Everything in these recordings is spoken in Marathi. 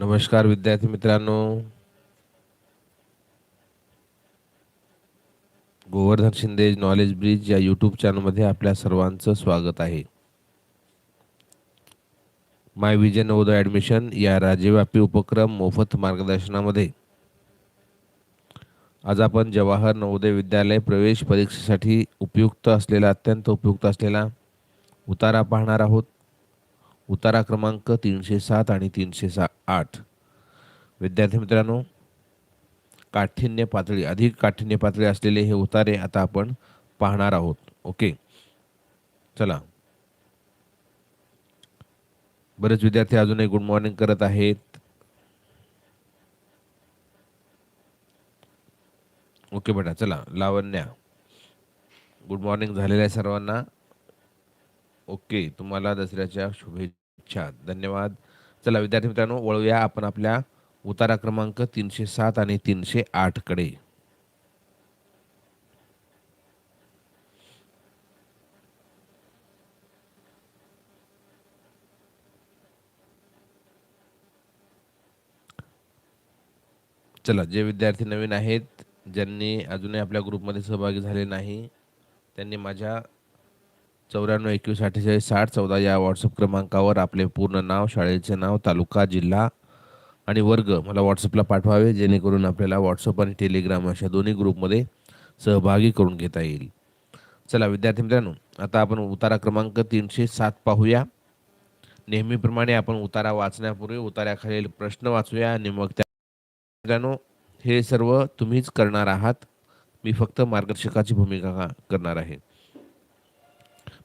नमस्कार विद्यार्थी मित्रांनो. गोवर्धन शिंदे नॉलेज ब्रिज या यूट्यूब चॅनलमध्ये आपल्या सर्वांचं स्वागत आहे. माय विजय नवोदय ॲडमिशन या राज्यव्यापी उपक्रम मोफत मार्गदर्शनामध्ये. आज आपण जवाहर नवोदय विद्यालय प्रवेश परीक्षेसाठी उपयुक्त असलेला अत्यंत उपयुक्त असलेला उतारा पाहणार आहोत. उतारा क्रमांक तीनशे सात आणि तीनशे सा आठ. विद्यार्थी मित्रांनो काठिण्य पातळी अधिक काठिण्य पातळी असलेले हे उतारे आता आपण पाहणार आहोत. ओके? चला. बरेच विद्यार्थी अजूनही गुड मॉर्निंग करत आहेत. ओके बेटा चला. लावण्या. गुड मॉर्निंग झालेलं आहे सर्वांना. ओके तुम्हाला दसऱ्याच्या शुभेच्छा. धन्यवाद. चला विद्यार्थी मित्रांनो वळूया आपण आपल्या उतारा क्रमांक तीनशे सात आणि तीनशे आठकडे. चला जे विद्यार्थी नवीन आहेत ज्यांनी अजूनही आपल्या ग्रुपमध्ये सहभागी झाले नाही त्यांनी माझ्या चौऱ्याण्णव एकवीस अठ्ठेचाळीस साठ चौदा या व्हॉट्सअप क्रमांकावर आपले पूर्ण नाव शाळेचे नाव तालुका जिल्हा आणि वर्ग मला व्हॉट्सअपला पाठवावे जेणेकरून आपल्याला व्हॉट्सअप आणि टेलिग्राम अशा दोन्ही ग्रुपमध्ये सहभागी करून घेता येईल. चला विद्यार्थी मित्रांनो आता आपण उतारा क्रमांक तीनशे सात पाहूया. नेहमीप्रमाणे आपण उतारा वाचण्यापूर्वी उतार्याखालील प्रश्न वाचूया आणि मग त्या मित्रांनो हे सर्व तुम्हीच करणार आहात. मी फक्त मार्गदर्शकाची भूमिका करणार आहे.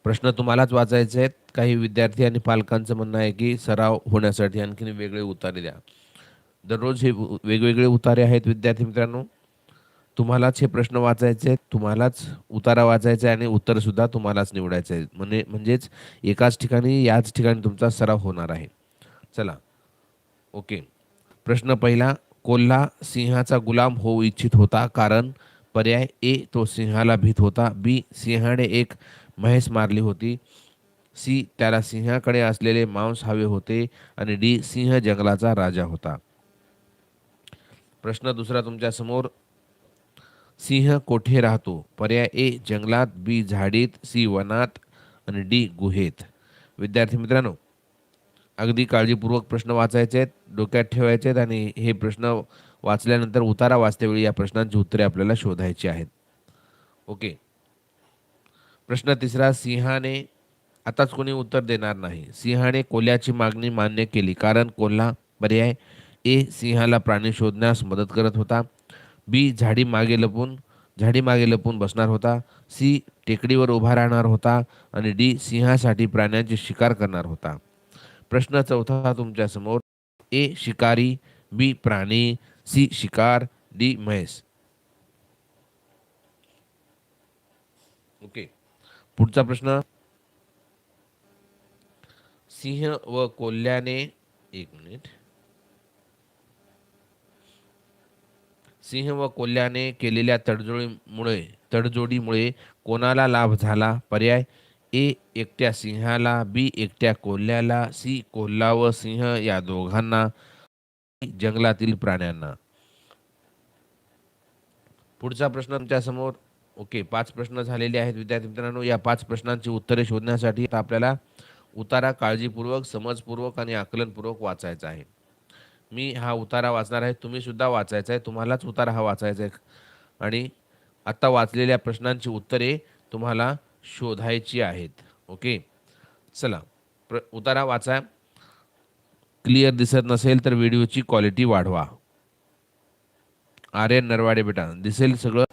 प्रश्न तुम्हालाच वाचायचे आहेत. काही विद्यार्थी आणि पालकांचं म्हणणं आहे की सराव होण्यासाठी आणखीन वेगळे उतारे द्या. दररोज हे वेगवेगळे उतारे आहेत विद्यार्थी मित्रांनो. तुम्हालाच हे प्रश्न वाचायचे तुम्हालाच उतारा वाचायचा आहे आणि उत्तर सुद्धा तुम्हालाच निवडायचं आहे म्हणजे म्हणजेच एकाच ठिकाणी याच ठिकाणी तुमचा सराव होणार आहे. चला. ओके. प्रश्न पहिला कोल्हा सिंहाचा गुलाम होऊ इच्छित होता कारण पर्याय ए तो सिंहाला भीत होता. बी सिंहाने एक महेश मारली होती. सी त्याला सिंहाकडे असलेले मांस हवे होते आणि डी सिंह जंगलाचा राजा होता. प्रश्न दुसरा तुमच्यासमोर. सिंह कोठे राहतो? पर्याय ए जंगलात बी झाडीत सी वनात आणि डी गुहेत. विद्यार्थी मित्रांनो अगदी काळजीपूर्वक प्रश्न वाचायचे आहेत डोक्यात ठेवायचे आहेत आणि हे प्रश्न वाचल्यानंतर उतारा वाचतेवेळी या प्रश्नांची उत्तरे आपल्याला शोधायची आहेत. ओके. प्रश्न तिसरा सिंहाने आताच कोणी उत्तर देणार नाही. सिंहाने कोल्ह्याची मागणी मान्य केली कारण कोल्हा पर्याय ए सिंहाला प्राणी शोधण्यास मदत करत होता. बी झाडी मागे लपून झाडी मागे लपून बसणार होता. सी टेकडीवर उभा राहणार होता आणि डी सिंहासाठी प्राण्यांची शिकार करणार होता. प्रश्न चौथा तुमच्यासमोर ए शिकारी बी प्राणी सी शिकार डी म्हैस ओके. पुढचा प्रश्न. सिंह व कोल्ह्याने एक मिनिट सिंह व कोल्ह्याने केलेल्या तडजोडीमुळे तडजोडीमुळे कोणाला लाभ झाला? पर्याय ए एकट्या सिंहाला बी एकट्या कोल्ह्याला सी कोल्हा व सिंह या दोघांना जंगलातील प्राण्यांना. पुढचा प्रश्न तुमच्यासमोर. ओके पाच प्रश्न झालेले आहेत विद्यार्थी मित्रांनो. या पाच प्रश्नांची उत्तरे शोधण्यासाठी आपल्याला उतारा काळजीपूर्वक समजपूर्वक आणि आकलनपूर्वक वाचायचा आहे. मी हा उतारा वाचणार आहे तुम्ही सुद्धा वाचायचा आहे तुम्हालाच उतारा हा वाचायचा आहे. आणि आत्ता वाचलेल्या प्रश्नांची उत्तरे तुम्हाला शोधायची आहेत. ओके? चला प्र उतारा वाचा. क्लिअर दिसत नसेल तर व्हिडिओची क्वालिटी वाढवा. आर्यन नरवाडे बेटा दिसेल सगळं?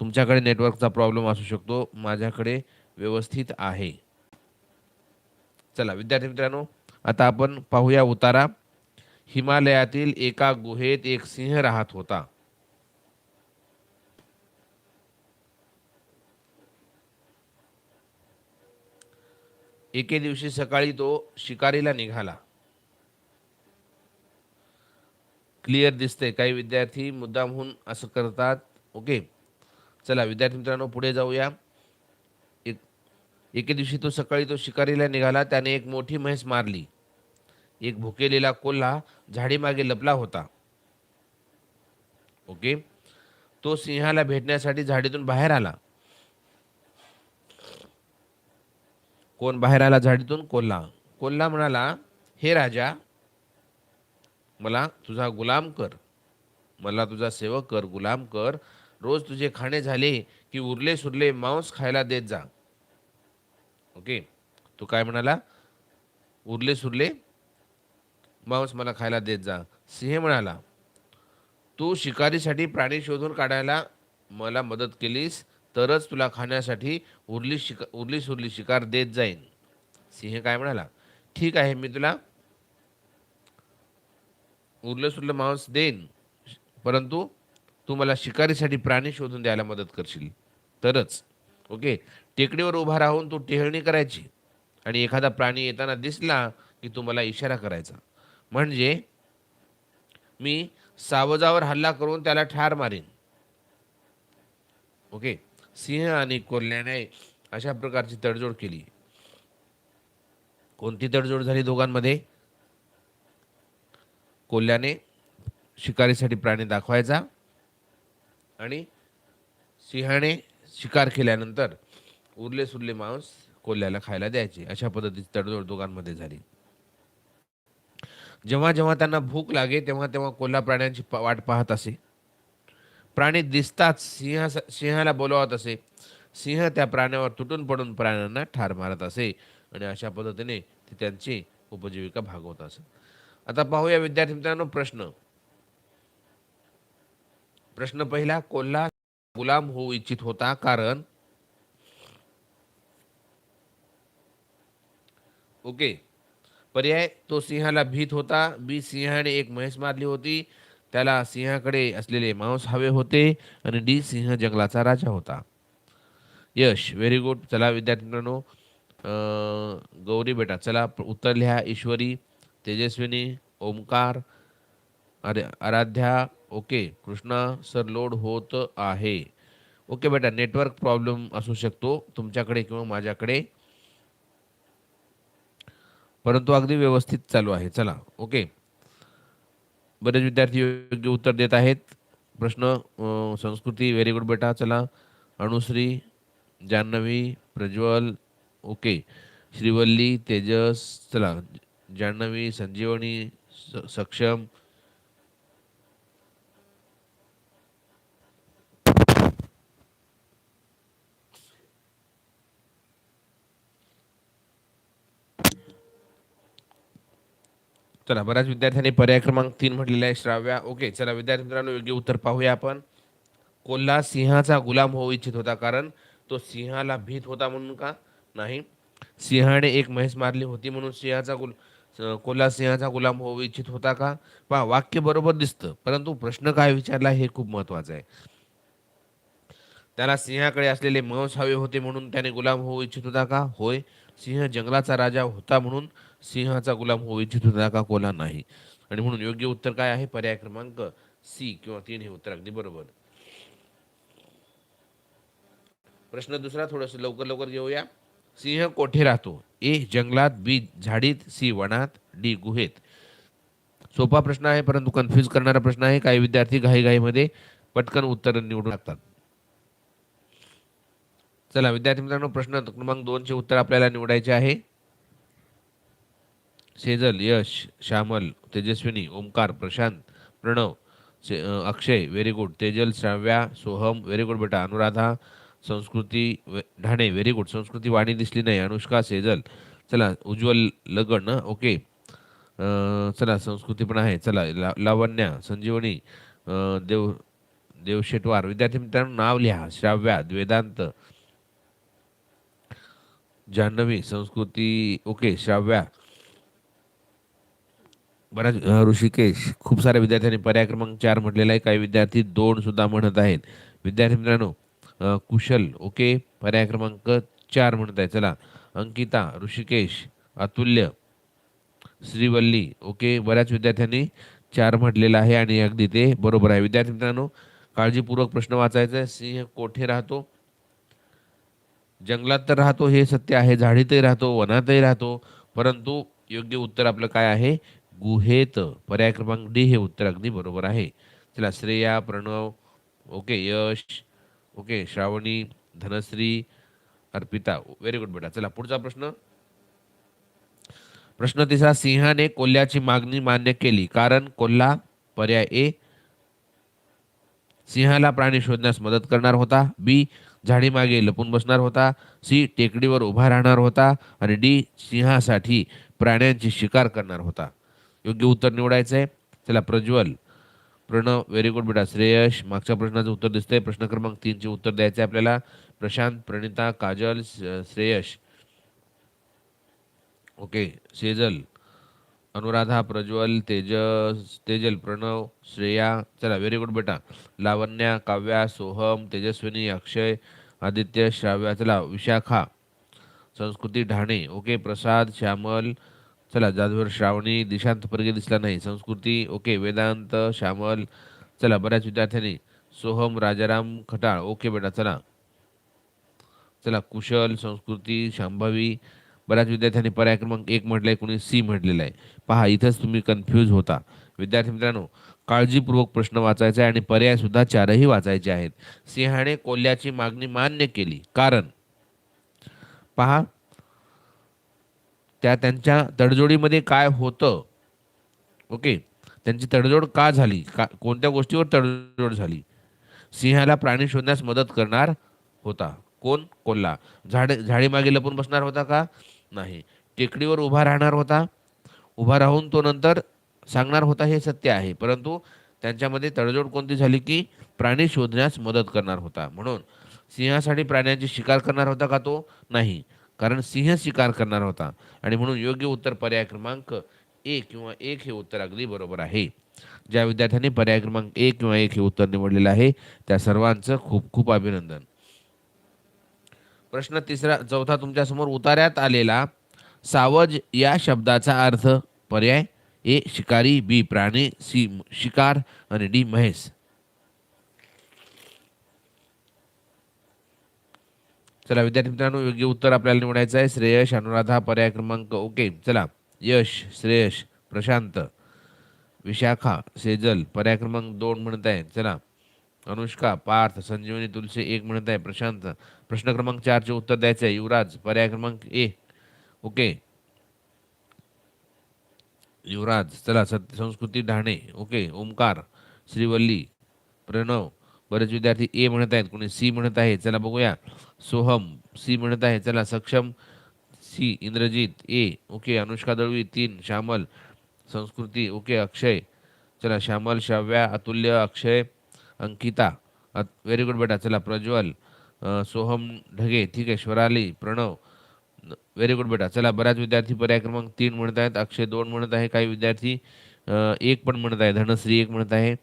तुमच्याकडे नेटवर्कचा प्रॉब्लेम असू शकतो. माझ्याकडे व्यवस्थित आहे. चला विद्यार्थी मित्रांनो आता आपण पाहूया उतारा. हिमालयातील एका गुहेत एक सिंह राहत होता. एके दिवशी सकाळी तो शिकारीला निघाला. क्लिअर दिसते काही विद्यार्थी मुद्दामहून असं करतात. ओके चला विद्यार्थी मित्रांनो पुढे जाऊया. एक एके दिवशी तो सकाळी तो शिकारीला निघाला. त्याने एक मोठी म्हैस मारली. एक भुकेलेला कोल्हा झाडीमागे लपला होता. ओके? तो सिंहाला भेटण्यासाठी झाडीतून बाहेर आला. कोण बाहेर आला? झाडीतून कोल्हा. कोल्हा म्हणाला हे राजा मला तुझा गुलाम कर. मला तुझा सेवक कर. गुलाम कर. रोज तुझे खाणे झाले की उरले सुरले मांस खायला देत जा. ओके तू काय म्हणाला? उरले सुरले मांस मला खायला देत जा. सिंह म्हणाला तू शिकारीसाठी प्राणी शोधून काढायला मला मदत केलीस तरच तुला खाण्यासाठी उरली शिका उरली सुरली शिकार देत जाईन. सिंह काय म्हणाला ठीक आहे मी तुला उरलं सुरलं मांस देईन परंतु तू मला शिकारीसाठी प्राणी शोधून द्यायला मदत करशील. तरच. ओके? टेकडीवर उभा राहून तू टेहळणी करायची. आणि एखादा प्राणी येताना दिसला की तू मला इशारा करायचा. म्हणजे मी सावजावर हल्ला करून त्याला ठार मारीन. ओके? सिंह आणि कोल्ह्याने अशा प्रकारची तडजोड केली. कोणती तडजोड झाली दोघांमध्ये? कोल्ह्याने शिकारीसाठी प्राणी दाखवायचा. आणि सिंहाने शिकार केल्यानंतर उरले सुरले मांस कोल्ह्याला खायला द्यायचे. अशा पद्धतीची तडजोड दोघांमध्ये झाली. जेव्हा जेव्हा त्यांना भूक लागे तेव्हा तेव्हा कोल्हा प्राण्यांची वाट पाहत असे. प्राणी दिसताच सिंहा सिंहाला बोलावत असे. सिंह त्या प्राण्यावर तुटून पडून प्राण्यांना ठार मारत असे आणि अशा पद्धतीने ते त्यांची उपजीविका भागवत असत. आता पाहूया विद्यार्थी मित्रांनो प्रश्न. प्रश्न पहिला कोल्हा गुलाम होऊ इच्छित होता कारण? ओके. पर्याय तो सिंहाला भीत होता. बी सिंहाने एक म्हैस मारली होती. त्याला सिंहाकडे असलेले मांस हवे होते आणि डी सिंह जंगलाचा राजा होता. Yash very good. चला विद्यार्थी मित्रांनो अं, गौरी बेटा चला उत्तर लिहा. ईश्वरी तेजस्विनी ओमकार अरे Aaradhya okay Krishna sir load होत आहे. ओके बेटा नेटवर्क प्रॉब्लेम असू शकतो तुमच्याकडे किंवा माझ्याकडे. परंतु अगदी व्यवस्थित चालू आहे. चला ओके. बरेच विद्यार्थी योग्य उत्तर देत आहेत. प्रश्न संस्कृती व्हेरी गुड बेटा चला. अनुश्री जान्हवी प्रज्वल ओके. श्रीवल्ली तेजस चला. जान्हवी संजीवनी स- सक्षम चला बऱ्याच विद्यार्थ्यांनी पर्याय क्रमांक तीन म्हटलेला आहे श्राव्या. ओके चला विद्यार्थी मित्रांनो योग्य उत्तर पाहूया आपण. कोल्हा सिंहाचा गुलाम होऊ इच्छित होता कारण तो सिंहाला भीत होता म्हणून का? नाही. सिंहाने एक म्हैस मारली होती म्हणून सिंहाचा गुल कोल्हा सिंहाचा गुलाम होऊ इच्छित होता का? पहा वाक्य बरोबर दिसतं परंतु प्रश्न काय विचारला हे खूप महत्वाचं आहे. त्याला सिंहाकडे असलेले मांस हवे होते म्हणून त्याने गुलाम होऊ इच्छित होता का? होय सिंह जंगलाचा राजा होता म्हणून सिंहाचा गुलाम होऊ इच्छित होता का? कोला नाही. आणि म्हणून योग्य उत्तर काय आहे? पर्याय क्रमांक सी किंवा तीन हे उत्तर अगदी बरोबर. प्रश्न दुसरा थोडस लवकर लवकर घेऊया. सिंह कोठे राहतो? ए जंगलात बी झाडीत सी वनात डी गुहेत. सोपा प्रश्न आहे परंतु कन्फ्यूज करणारा प्रश्न आहे. काही विद्यार्थी घाईघाईमध्ये पटकन उत्तर निवडून लागतात चला विद्यार्थी मित्रांनो प्रश्न क्रमांक दोनचे उत्तर आपल्याला निवडायचे आहे. सेजल यश श्यामल तेजस्विनी ओमकार प्रशांत प्रणव से- Akshay very good Tejal Shravya Soham very good बेटा. अनुराधा संस्कृती ढाणे व्हेरी गुड संस्कृती वाणी दिसली नाही. अनुष्का सेजल. चला उज्ज्वल लगन ना ओके अं, चला संस्कृती पण आहे. चला ला लावण्या संजीवनी देव देवशेटवार विद्यार्थी मित्रांनो नाव लिहा. श्राव्या वेदांत जान्हवी संस्कृती ओके श्राव्या बऱ्याच ऋषिकेश खूप साऱ्या विद्यार्थ्यांनी पर्याय क्रमांक चार म्हटलेला आहे. काही विद्यार्थी दोन सुद्धा म्हणत आहेत. विद्यार्थी मित्रांनो कुशल ओके? पर्याय क्रमांक चार म्हणत आहे. चला अंकिता ऋषिकेश अतुल्य श्रीवल्ली ओके? बऱ्याच विद्यार्थ्यांनी चार म्हटलेलं आहे आणि अगदी ते बरोबर आहे. विद्यार्थी मित्रांनो काळजीपूर्वक प्रश्न वाचायचा आहे. सिंह कोठे राहतो? जंगलात तर राहतो हे सत्य आहे. झाडीतही राहतो वनातही राहतो. परंतु योग्य उत्तर आपलं काय आहे? गुहेत पर्याय क्रमांक डी हे उत्तर अगदी बरोबर आहे. चला Shreya Pranav okay Yash okay Shravani Dhanashri Arpita very good बेटा. चला पुढचा प्रश्न. प्रश्न तिसरा सिंहाने कोल्ह्याची मागणी मान्य केली कारण कोल्हा पर्याय ए सिंहाला प्राणी शोधण्यास मदत करणार होता बी झाडी मागे लपून बसणार होता सी टेकडीवर उभा राहणार होता आणि डी सिंहासाठी प्राण्यांची शिकार करणार होता. योग्य उत्तर निवडायचं आहे चला प्रज्वल. प्रणव व्हेरी गुड बेटा. श्रेयश मागच्या प्रश्नाचं उत्तर दिसतंय. प्रश्न क्रमांक तीनचे उत्तर द्यायचं आहे आपल्याला. प्रशांत प्रणिता काजल श्रेयश. ओके सेजल अनुराधा प्रज्वल तेजस तेजल प्रणव श्रेया. चला व्हेरी गुड बेटा. लावण्या काव्या सोहम तेजस्विनी अक्षय आदित्य श्राव्या. चला विशाखा. संस्कृती ढाणे. ओके प्रसाद श्यामल चला जाधवर श्रावणी दिशांत परगे दिसला नाही. संस्कृती ओके. वेदांत श्यामल चला बऱ्याच विद्यार्थ्यांनी. सोहम राजाराम खटाळ. ओके बेटा चला. चला कुशल संस्कृती शांभवी. बऱ्याच विद्यार्थ्यांनी पर्याय क्रमांक एक म्हटलंय कोणी सी म्हटलेलं आहे पहा इथंच तुम्ही कन्फ्यूज होता. विद्यार्थी मित्रांनो काळजीपूर्वक प्रश्न वाचायचा आहे आणि पर्याय सुद्धा चारही वाचायचे आहेत. सिंहाने कोल्ह्याची मागणी मान्य केली. कारण? पहा त्या त्यांच्या तडजोडीमध्ये काय होतं? ओके. त्यांची तडजोड का झाली? का कोणत्या गोष्टीवर तडजोड झाली? सिंहाला प्राणी शोधण्यास मदत करणार होता. कोण? कोल्हा. झाडे झाडीमागे लपून बसणार होता का? नाही. टेकडीवर उभा राहणार होता. उभा राहून तो नंतर सांगणार होता हे सत्य आहे. परंतु त्यांच्यामध्ये तडजोड कोणती झाली की प्राणी शोधण्यास मदत करणार होता. म्हणून सिंहासाठी प्राण्यांची शिकार करणार होता का तो? नाही. कारण सिंह शिकार करणार होता. आणि म्हणून योग्य उत्तर पर्याय क्रमांक एक किंवा एक हे उत्तर अगदी बरोबर आहे. ज्या विद्यार्थ्यांनी पर्याय क्रमांक एक किंवा एक हे उत्तर निवडलेलं आहे त्या सर्वांचं खूप खूप अभिनंदन. प्रश्न तिसरा चौथा तुमच्यासमोर उतार्यात आलेला सावज या शब्दाचा अर्थ पर्याय ए शिकारी बी प्राणी सी शिकार आणि डी महेश. चला विद्यार्थी मित्रांनो योग्य उत्तर आपल्याला निवडायचं आहे. श्रेयश अनुराधा पर्याय क्रमांक ओके. चला यश श्रेयश प्रशांत विशाखा सेजल पर्याय क्रमांक दोन म्हणत आहे. चला अनुष्का पार्थ संजीवनी तुलसी एक म्हणत आहे. प्रशांत प्रश्न क्रमांक चारचे उत्तर द्यायचं आहे. युवराज पर्याय क्रमांक ए. ओके. युवराज चला सत्य संस्कृती ढाणे. ओके ओमकार श्रीवल्ली प्रणव बरेच विद्यार्थी ए म्हणत आहेत. कोणी सी म्हणत आहे. चला बघूया. सोहम सी म्हणत आहे चला Saksham C Indrajit A okay Anushka Dalvi तीन श्यामल संस्कृती ओके अक्षय चला श्यामल श्राव्या अतुल्य अक्षय अंकिता व्हेरी गुड बेटा चला प्रज्वल सोहम ढगे ठीक आहे स्वराली प्रणव व्हेरी गुड बेटा चला बऱ्याच विद्यार्थी पर्याय क्रमांक तीन म्हणत आहेत अक्षय दोन म्हणत आहे काही विद्यार्थी एक पण म्हणत आहे धनश्री एक म्हणत आहे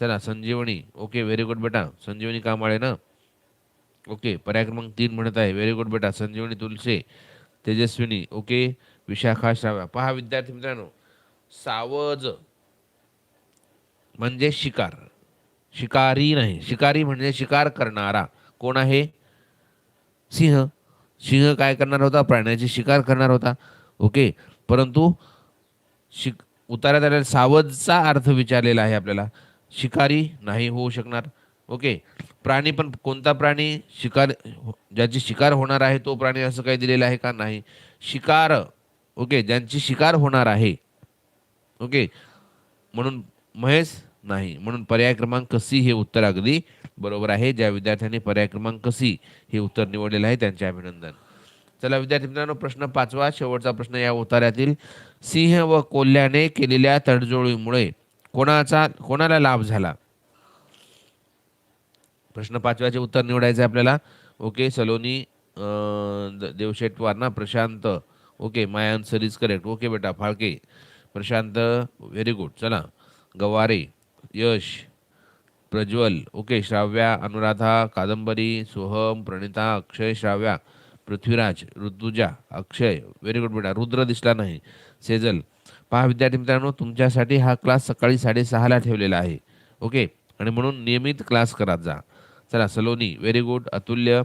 चला संजीवनी ओके व्हेरी गुड बेटा संजीवनी कामाळे ना? ओके पर्याय क्रमांक तीन म्हणत आहे व्हेरी गुड बेटा संजीवनी तुलसे तेजस्विनी ओके विशाखा श्राव्या. पहा विद्यार्थी मित्रांनो सावज म्हणजे शिकार शिकारी नाही शिकारी म्हणजे शिकार करणारा. कोण आहे? सिंह. सिंह काय करणार होता? प्राण्याची शिकार करणार होता. ओके परंतु शिक उतार्यात आलेल्या सावजचा अर्थ विचारलेला आहे आपल्याला. शिकारी नाही होऊ शकणार. ओके प्राणी पण कोणता प्राणी शिकार ज्याची शिकार होणार आहे तो प्राणी असं काही दिलेलं आहे का? नाही. शिकार ओके ज्यांची शिकार होणार आहे ओके म्हणून महेश नाही. म्हणून पर्याय क्रमांक सी हे उत्तर अगदी बरोबर आहे. ज्या विद्यार्थ्यांनी पर्याय क्रमांक सी हे उत्तर निवडलेलं आहे त्यांचे अभिनंदन. चला विद्यार्थी मित्रांनो प्रश्न पाचवा शेवटचा प्रश्न या उतार्यातील सिंह व कोल्ह्याने केलेल्या तडजोडीमुळे कोणाचा कोणाला लाभ झाला? प्रश्न पाचव्याचे उत्तर निवडायचे आहे आपल्याला. ओके सलोनी देवशेटवार द- प्रशांत. ओके मायान सरीज करेक्ट. ओके बेटा फाळके. Prashant very good. चला. Gaware Yash Prajwal. Okay Shravya Anuradha Kadambari Soham Pranita Akshay Shravya Prithviraj Rutuja Akshay. Very good बेटा. रुद्र दिसला नाही. सेजल. पहा विद्यार्थी मित्रांनो तुमच्यासाठी हा क्लास सकाळी साडेसहाला ठेवलेला आहे. ओके आणि म्हणून नियमित क्लास करत जा. चला सलोनी व्हेरी गुड अतुल्य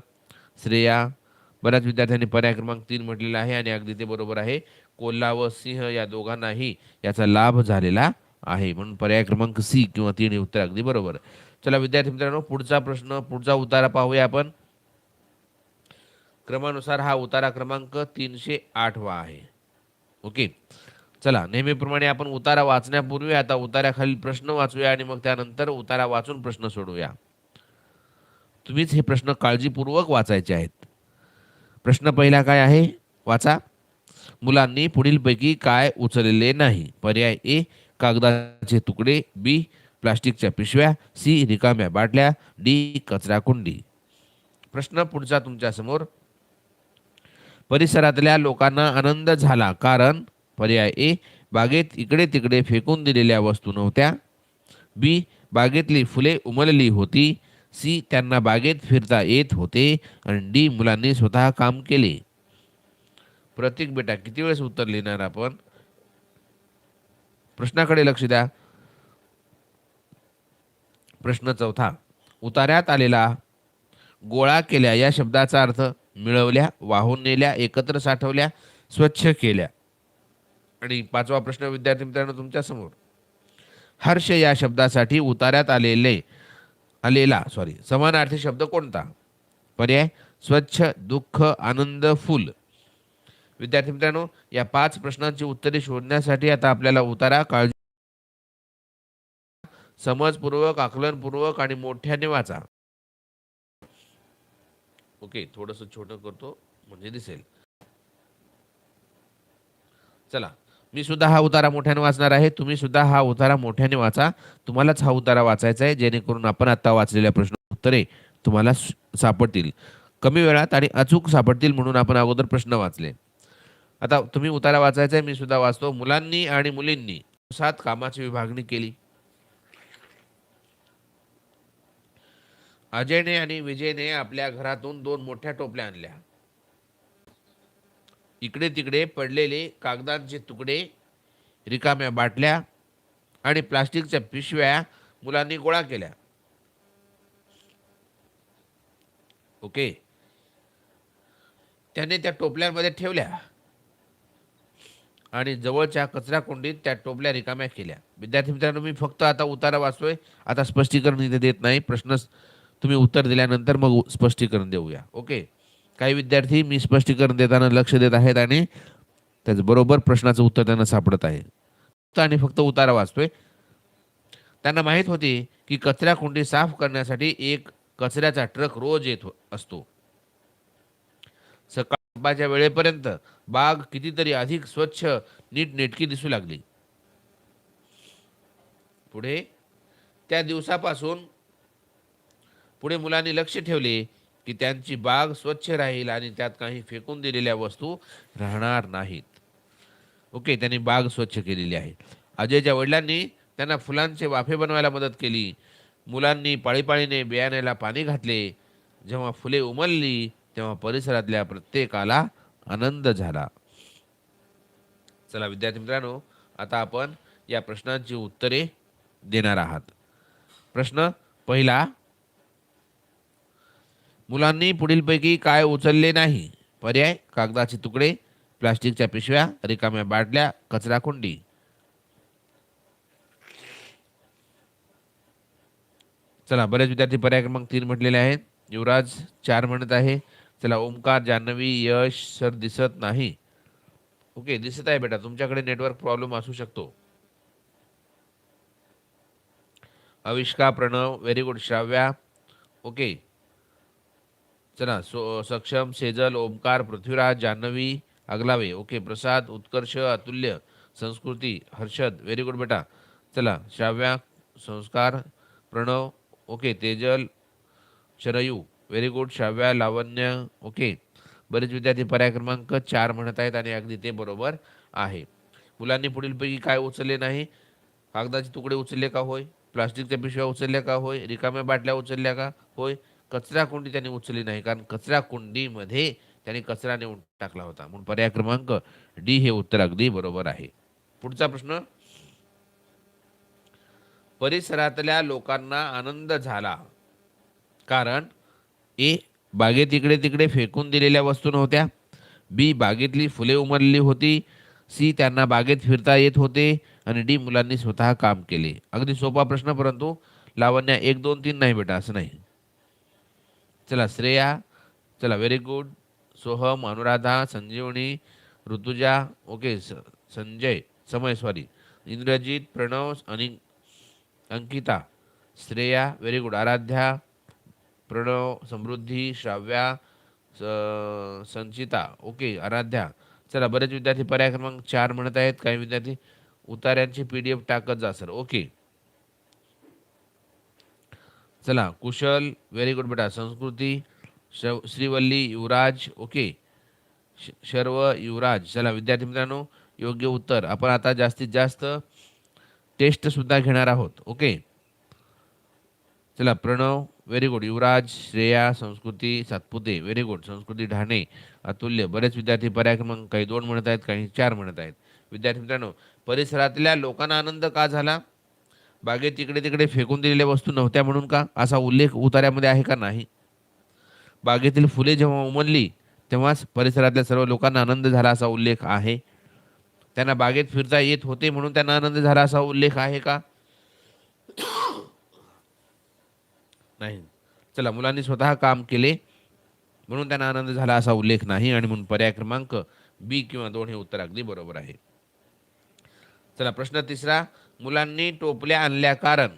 श्रेया बऱ्याच विद्यार्थ्यांनी पर्याय क्रमांक तीन म्हटलेला आहे आणि अगदी ते बरोबर आहे. कोल्हा व सिंह या दोघांनाही याचा लाभ झालेला आहे. म्हणून पर्याय क्रमांक सी किंवा तीन हे उत्तर अगदी बरोबर. चला विद्यार्थी मित्रांनो पुढचा प्रश्न पुढचा उतारा पाहूया आपण. क्रमानुसार हा उतारा क्रमांक तीनशे आठवा आहे. ओके. चला नेहमीप्रमाणे आपण उतारा वाचण्यापूर्वी आता उतार्याखालील प्रश्न वाचूया आणि मग त्यानंतर उतारा वाचून प्रश्न सोडूया तुम्हीच हे प्रश्न काळजीपूर्वक वाचायचे आहेत. प्रश्न पहिला काय आहे? वाचा. मुलांनी पुढीलपैकी काय उचललेले नाही? पर्याय ए कागदाचे तुकडे बी प्लास्टिकच्या पिशव्या सी रिकाम्या बाटल्या डी कचरा कुंडी. प्रश्न पुढचा तुमच्यासमोर परिसरातल्या लोकांना आनंद झाला कारण पर्याय ए बागेत इकडे तिकडे फेकून दिलेल्या वस्तू नव्हत्या. बी बागेतली फुले उमलली होती सी त्यांना बागेत फिरता येत होते आणि डी मुलांनी स्वतः काम केले. प्रतीक बेटा किती वेळेस उत्तर लिहिणार आपण? प्रश्नाकडे लक्ष द्या. प्रश्न चौथा. उतार्यात आलेला गोळा केल्या या शब्दाचा अर्थ मिळवल्या वाहून नेल्या एकत्र साठवल्या स्वच्छ केल्या. आणि पाचवा प्रश्न विद्यार्थी मित्रांनो तुमच्यासमोर. हर्ष या शब्दासाठी उतार्यात आलेले आलेला सॉरी समानार्थी शब्द कोणता? पर्याय स्वच्छ दुःख आनंद फुल. विद्यार्थी मित्रांनो या पाच प्रश्नांची उत्तरे शोधण्यासाठी आता आपल्याला उतारा काळजी समजपूर्वक आकलनपूर्वक आणि मोठ्याने वाचा. ओके थोडस छोटं करतो म्हणजे दिसेल. चला. मी सुद्धा हा उतारा मोठ्याने वाचणार आहे. तुम्ही सुद्धा हा उतारा मोठ्याने वाचा. तुम्हालाच हा उतारा वाचायचा आहे जेणेकरून आपण आता वाचलेल्या प्रश्न उत्तरे तुम्हाला सापडतील. कमी वेळात आणि अचूक सापडतील म्हणून आपण अगोदर प्रश्न वाचले. आता तुम्ही उतारा वाचायचा आहे मी सुद्धा वाचतो. मुलांनी आणि मुलींनी सात कामाची विभागणी केली. अजयने आणि विजयने आपल्या घरातून दोन मोठ्या टोपल्या आणल्या. इकडे तिकडे पडलेले कागदांचे तुकडे रिकाम्या बाटल्या आणि प्लास्टिकच्या पिशव्या मुलांनी गोळा केल्या. ओके. त्याने त्या टोपल्यांमध्ये ठेवल्या आणि जवळच्या कचरा कुंडीत त्या टोपल्या रिकाम्या केल्या. विद्यार्थी मित्रांनो मी फक्त आता उतारा वाचतोय. आता स्पष्टीकरण इथे देत नाही. प्रश्न तुम्ही उत्तर दिल्यानंतर मग स्पष्टीकरण देऊया. ओके. काही विद्यार्थी मी स्पष्टीकरण देताना लक्ष देत आहेत आणि त्याचबरोबर प्रश्नाचं उत्तर त्यांना सापडत आहे. फक्त आणि फक्त उतारा वाचतोय. त्यांना माहीत होते की कचरा कुंडी साफ करण्यासाठी एक कचऱ्याचा ट्रक रोज येत असतो. सकाळच्या वेळेपर्यंत बाग कितीतरी अधिक स्वच्छ नीटनेटकी दिसू लागली. पुढे त्या दिवसापासून पुढे मुलांनी लक्ष ठेवले की त्यांची बाग स्वच्छ राहील आणि त्यात काही फेकून दिलेल्या वस्तू राहणार नाहीत. ओके त्यांनी बाग स्वच्छ केलेली आहे. अजयच्या वडिलांनी त्यांना फुलांचे वाफे बनवायला मदत केली. मुलांनी पाळीपाळीने बियाण्याला पाणी घातले. जेव्हा फुले उमलली तेव्हा परिसरातल्या प्रत्येकाला आनंद झाला. चला विद्यार्थी मित्रांनो आता आपण या प्रश्नांची उत्तरे देणार आहात. प्रश्न पहिला मुलांनी पुढीलपैकी काय उचलले नाही? पर्याय कागदाचे तुकडे प्लास्टिकच्या पिशव्या रिकाम्या बाटल्या कचरा कुंडी. चला बरेच विद्यार्थी पर्याय क्रमांक तीन म्हटलेले आहेत. युवराज चार म्हणत आहे. चला ओमकार जान्हवी यश सर दिसत नाही. ओके दिसत आहे बेटा. तुमच्याकडे नेटवर्क प्रॉब्लेम असू शकतो. Avishka Pranav very good Shravya. Okay. चला so Saksham Sejal Omkar Prithviraj Janhavi Agalave okay Prasad Utkarsh Atulya Sanskruti Harshad very good बेटा. चला Shravya Sanskar Pranav okay Tejal Sharayu very good Shravya Lavanya okay. बरेच विद्यार्थी पर्याय क्रमांक चार म्हणत आहेत आणि अगदी ते बरोबर आहे. मुलांनी पुढीलपैकी काय उचलले नाही? कागदाचे तुकडे उचलले का होय? प्लास्टिकच्या पिशव्या उचलल्या का होय? रिकाम्या बाटल्या उचलल्या का होय? कचरा कुंडी त्यांनी उचलली नाही कारण कचरा कुंडीमध्ये त्यांनी कचरा नेऊन टाकला होता. म्हणून पर्याय क्रमांक डी हे उत्तर अगदी बरोबर आहे. पुढचा प्रश्न. परिसरातल्या लोकांना आनंद झाला. कारण ए बागेत इकडे तिकडे फेकून दिलेल्या वस्तू नव्हत्या. बी बागेतली फुले उमरलेली होती. सी त्यांना बागेत फिरता येत होते. आणि डी मुलांनी स्वतः काम केले. अगदी सोपा प्रश्न परंतु लावण्या एक दोन तीन नाही बेटा असं नाही. चला श्रेया चला very good Soham Anuradha Sanjivani Rutuja okay स संजय समय सॉरी इंद्रजित प्रणव आणि अंकिता श्रेया व्हेरी गुड आराध्या प्रणव समृद्धी श्राव्या स- संचिता ओके आराध्या. चला बरेच विद्यार्थी पर्याय क्रमांक चार म्हणत आहेत. काही विद्यार्थी उतार्यांची पी डी एफ टाकत जा सर ओके. चला कुशल व्हेरी गुड बेटा. संस्कृती शव श्रीवल्ली युवराज ओके श- शर्व युवराज. चला विद्यार्थी मित्रांनो योग्य उत्तर. आपण आता जास्तीत जास्त टेस्टसुद्धा घेणार आहोत ओके चला Pranav very good Yuvraj Shreya Sanskruti Satpute very good संस्कृती ढाणे अतुल्य. बरेच विद्यार्थी पर्याय क्रमांक काही दोन म्हणत आहेत काही चार म्हणत आहेत. विद्यार्थी मित्रांनो परिसरातल्या लोकांना आनंद का झाला? बागेत इकडे तिकडे फेकून दिलेल्या वस्तू नव्हत्या म्हणून का? असा उल्लेख उतार्यामध्ये आहे का नाही? बागेतील फुले जेव्हा उमलली तेव्हाच परिसरातल्या सर्व लोकांना आनंद झाला असा उल्लेख आहे. त्यांना बागेत फिरता येत होते म्हणून त्यांना आनंद झाला असा उल्लेख आहे का? नाही. चला मुलांनी स्वतः काम केले म्हणून त्यांना आनंद झाला असा उल्लेख नाही आणि म्हणून पर्याय क्रमांक बी किंवा दोन हे उत्तर अगदी बरोबर आहे. चला प्रश्न तिसरा. मुलांनी टोपल्या आणल्या कारण?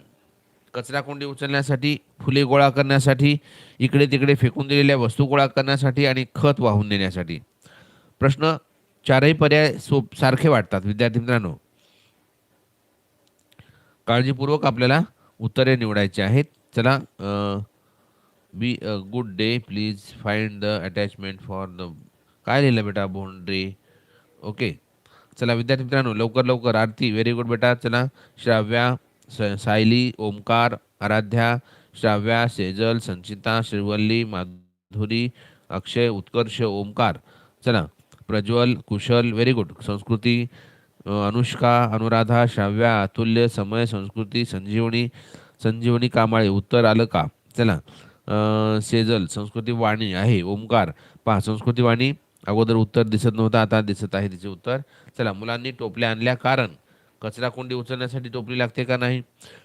कचराकुंडी उचलण्यासाठी फुले गोळा करण्यासाठी इकडे तिकडे फेकून दिलेल्या वस्तू गोळा करण्यासाठी आणि खत वाहून देण्यासाठी प्रश्न चारही पर्याय सोप सारखे वाटतात विद्यार्थी मित्रांनो. काळजीपूर्वक आपल्याला उत्तरे निवडायची आहेत. चला B a good day please find the attachment for the काय लिहिलं बेटा? बोंड्रे ओके चला विद्यार्थी मित्रांनो लवकर लवकर आरती. व्हेरी गुड बेटा. चला श्राव्या स सायली ओमकार आराध्या श्राव्या सेजल संचिता श्रीवल्ली माधुरी अक्षय उत्कर्ष ओमकार. चला प्रज्वल कुशल व्हेरी गुड संस्कृती अनुष्का अनुराधा श्राव्या अतुल्य समय संस्कृती संजीवनी संजीवनी कामाळे उत्तर आलं का? चला सेजल संस्कृती वाणी आहे ओमकार. पहा संस्कृती वाणी अगोदर उत्तर दिसत नव्हतं आता दिसत आहे तिचे उत्तर. चला मुलांनी टोपल्या आणल्या. कारण कचरा कोंडी उचलण्यासाठी टोपली लागते का नाही?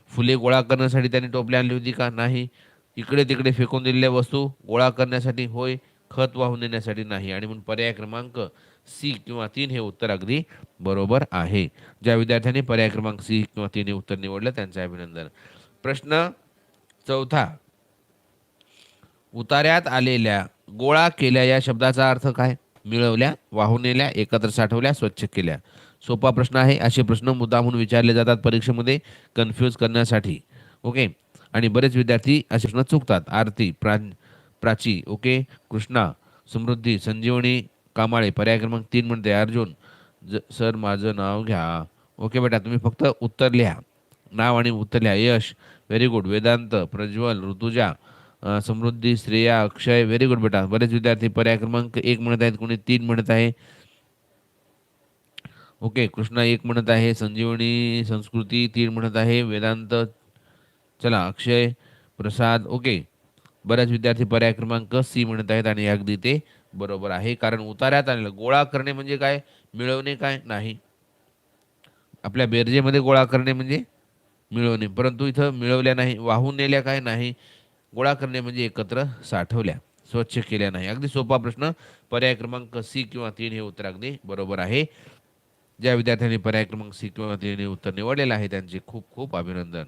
फुले गोळा करण्यासाठी त्यांनी टोपली आणली होती का नाही? इकडे तिकडे फेकून दिलेल्या वस्तू गोळा करण्यासाठी होय खत वाहून देण्यासाठी नाही. आणि म्हणून पर्याय क्रमांक सी किंवा तीन हे उत्तर अगदी बरोबर आहे. ज्या विद्यार्थ्यांनी पर्याय क्रमांक सी किंवा तीन हे उत्तर निवडलं त्यांचं अभिनंदन. प्रश्न चौथा. उतार्यात आलेल्या गोळा केल्या या शब्दाचा अर्थ काय? मिळवल्या वाहून नेल्या एकत्र साठवल्या स्वच्छ केल्या. सोपा प्रश्न आहे. असे प्रश्न मुद्दामून विचारले जातात परीक्षेमध्ये कन्फ्यूज करण्यासाठी. ओके आणि बरेच विद्यार्थी असे प्रश्न चुकतात. आरती प्रा प्राची ओके कृष्णा समृद्धी संजीवनी कामाळे पर्याय क्रमांक तीन म्हणते. अर्जुन ज सर माझं नाव घ्या. ओके बेटा तुम्ही फक्त उत्तर लिहा. नाव आणि उत्तर लिहा. Yash very good Vedant Prajwal Rutuja Samruddhi Shreya Akshay very good बेटा. बरेच विद्यार्थी पर्याय क्रमांक एक म्हणत आहेत कोणी तीन म्हणत आहे. ओके कृष्णा एक म्हणत आहे संजीवनी संस्कृती तीन म्हणत आहे वेदांत चला अक्षय प्रसाद ओके बऱ्याच विद्यार्थी पर्याय क्रमांक सी म्हणत आहेत आणि अगदी ते बरोबर आहे कारण उतार्यात आलेलं गोळा करणे म्हणजे काय? मिळवणे काय? नाही. आपल्या बेरजेमध्ये गोळा करणे म्हणजे मिळवणे परंतु इथं मिळवल्या नाही वाहून नेल्या काय? नाही. गोळा करणे म्हणजे एकत्र साठवल्या. स्वच्छ केल्या नाही. अगदी सोपा प्रश्न. पर्याय क्रमांक सी किंवा तीन हे उत्तर अगदी बरोबर आहे. ज्या विद्यार्थ्यांनी पर्याय क्रमांक सी किंवा तीन हे उत्तर निवडलेलं आहे त्यांचे खूप खूप अभिनंदन.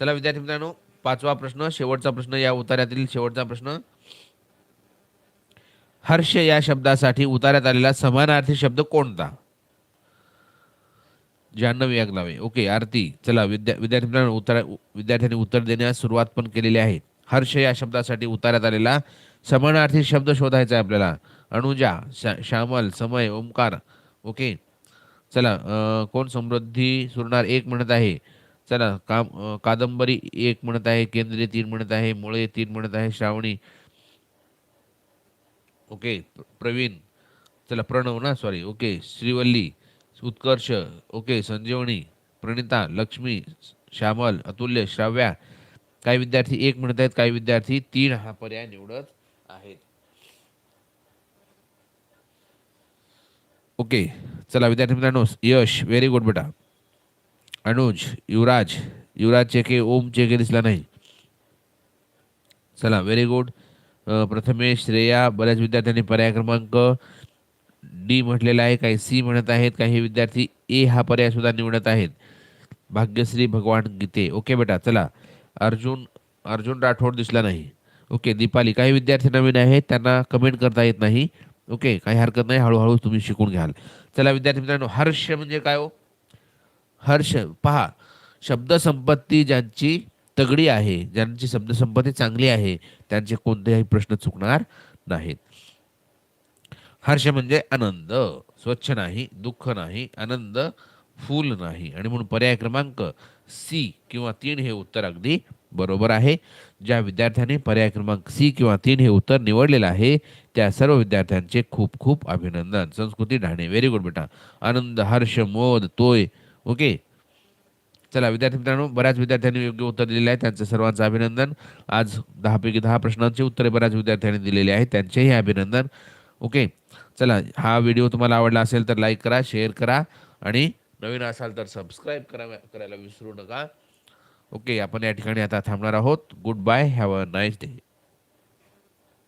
चला विद्यार्थी मित्रांनो पाचवा प्रश्न शेवटचा प्रश्न या उतार्यातील शेवटचा प्रश्न. हर्ष या शब्दासाठी उतार्यात आलेला समानार्थी शब्द कोणता? जान्हवी लावे ओके आरती. चला विद्या विद्यार्थी मित्रांनो उत्तर विद्यार्थ्यांनी उत्तर देण्यास सुरुवात पण केलेली आहे. हर्ष या शब्दासाठी उतारण्यात आलेला. समानार्थी शब्द शोधायचा आहे आपल्याला. अनुजा शा श्यामल समय ओमकार. ओके. चला कोण समृद्धी सुरणार एक म्हणत आहे. चला काम कादंबरी एक म्हणत आहे. केंद्रीय तीन म्हणत आहे. मुळे तीन म्हणत आहे. श्रावणी. ओके प्रवीण. चला प्रणव ना sorry okay Shrivalli. Utkarsh okay Sanjivani Pranita Lakshmi Shyamal Atulya Shravya. काही विद्यार्थी एक म्हणत आहेत काही विद्यार्थी तीन हा पर्याय निवडत आहेत. ओके चला विद्यार्थी मित्रांनो यश व्हेरी गुड बेटा. अनुज युवराज युवराज चेके ओम चेके दिसला नाही. चला व्हेरी गुड प्रथमेश श्रेया बऱ्याच विद्यार्थ्यांनी पर्याय क्रमांक डी म्हटलेला आहे काही सी म्हणत आहेत काही विद्यार्थी ए हा पर्याय सुद्धा निवडत आहेत. भाग्यश्री भगवान गीते. ओके बेटा चला. अर्जुन अर्जुन राठोड दिसला नाही. ओके दीपाली. काही विद्यार्थी नवीन आहेत त्यांना कमेंट करता येत नाही. ओके काही हरकत नाही हळूहळू तुम्ही शिकून घ्याल. चला विद्यार्थी मित्रांनो हर्ष म्हणजे काय हो? हर्ष पहा. शब्दसंपत्ती ज्यांची तगडी आहे ज्यांची शब्दसंपत्ती चांगली आहे त्यांचे कोणतेही प्रश्न चुकणार नाहीत. हर्ष म्हणजे आनंद. स्वच्छ नाही दुःख नाही आनंद फूल नाही. आणि म्हणून पर्याय क्रमांक सी किंवा तीन हे उत्तर अगदी बरोबर आहे. ज्या विद्यार्थ्यांनी पर्याय क्रमांक सी किंवा तीन हे उत्तर निवडलेलं आहे त्या सर्व विद्यार्थ्यांचे खूप खूप अभिनंदन. संस्कृती ढाणे व्हेरी गुड बेटा. आनंद हर्ष मोद तोय. ओके चला विद्यार्थी मित्रांनो बऱ्याच विद्यार्थ्यांनी योग्य उत्तर दिलेले आहे. त्यांचं सर्वांचं अभिनंदन. आज दहापैकी दहा प्रश्नांची उत्तरे बऱ्याच विद्यार्थ्यांनी दिलेली आहेत. त्यांचेही अभिनंदन. ओके चला हा व्हिडिओ तुम्हाला आवडला असेल तर लाईक करा शेअर करा आणि नवीन असाल तर सबस्क्राईब करा करायला विसरू नका. ओके आपण या ठिकाणी आता थांबणार आहोत. Goodbye have a nice day